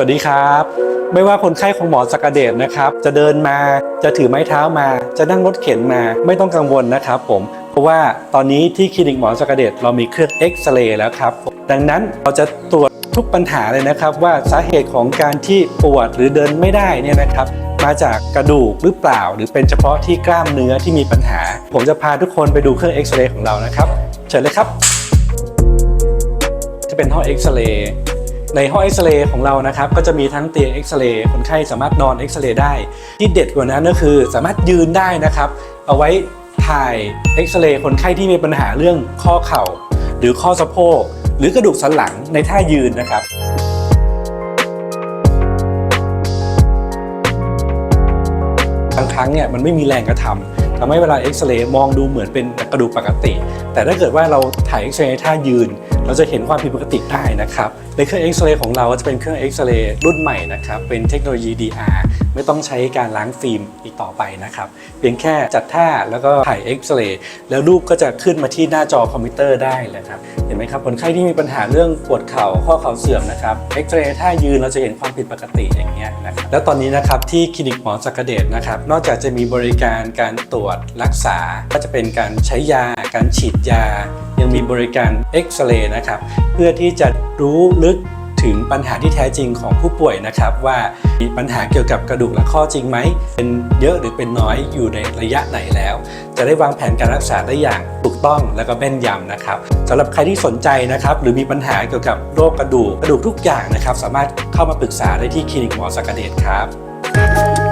วัสดีครับ ไม่ว่าคนไข้ของหมอสกเดชนะครับ จะเดินมาจะถือไม้เท้ามา จะนั่งรถเข็นมาไม่ต้องกังวลนะครับผมเพราะว่าตอนนี้ที่คลินิกหมอสกเดชเรามีเครื่องเอ็กซเรย์แล้วครับ ดังนั้นเราจะตรวจทุกปัญหาเลยนะครับว่าสาเหตุของการที่ปวดหรือเดินไม่ได้เนี่ยนะครับ มาจากกระดูกหรือเปล่า หรือเป็นเฉพาะที่กล้ามเนื้อที่มีปัญหา ผมจะพาทุกคนไปดูเครื่องเอ็กซเรย์ของเรานะครับ เชิญเลยครับ จะเป็นห้องเอ็กซเรย์ ในห้องเอ็กซเรย์ของเรานะครับก็จะมีทั้งเตียงเอ็กซเรย์คนไข้สามารถนอนเอ็กซเรย์ได้ ที่เด็ดกว่านั้นก็คือสามารถยืนได้นะครับ เอาไว้ถ่ายเอ็กซเรย์คนไข้ที่มีปัญหาเรื่องข้อเข่า หรือข้อสะโพกหรือกระดูกสันหลังในท่ายืนนะครับบางครั้งเนี่ยมันไม่มีแรงกระทำทำให้เวลาเอ็กซเรย์มองดูเหมือนเป็นกระดูกปกติ แต่ถ้าเกิดว่าเราถ่ายเอ็กซเรย์ท่ายืน เราจะเห็นความผิดปกติได้นะครับในเครื่องเอ็กซเรย์ของเราจะเป็นเครื่องเอ็กซเรย์รุ่นใหม่นะครับเป็นเทคโนโลยี DR ไม่ต้องใช้การล้างฟิล์มอีกต่อไปนะครับ เพียงแค่จัดท่าแล้วก็ถ่ายเอ็กซเรย์แล้วรูปก็จะขึ้นมาที่หน้าจอคอมพิวเตอร์ได้เลยครับ เห็นไหมครับ คนไข้ที่มีปัญหาเรื่องปวดเข่าข้อเข่าเสื่อมนะครับเอ็กซเรย์ท่ายืนเราจะเห็นความผิดปกติอย่างเงี้ยนะครับแล้วตอนนี้นะครับที่คลินิกหมอจักรเดชนะครับ นอกจากจะมีบริการการตรวจรักษา ก็จะเป็นการใช้ยา การฉีดยา ยังมีบริการเอ็กซเรย์นะครับ เพื่อที่จะรู้ลึก ถึงปัญหาที่แท้จริงของผู้ป่วยนะครับว่ามีปัญหาเกี่ยวกับกระดูกและข้อจริงไหม เป็นเยอะหรือเป็นน้อยอยู่ในระยะไหนแล้ว จะได้วางแผนการรักษาได้อย่างถูกต้องและก็แม่นยำนะครับสำหรับใครที่สนใจนะครับหรือมีปัญหาเกี่ยวกับโรคกระดูกกระดูกทุกอย่างนะครับ สามารถเข้ามาปรึกษาได้ที่คลินิกหมอสักเดชครับ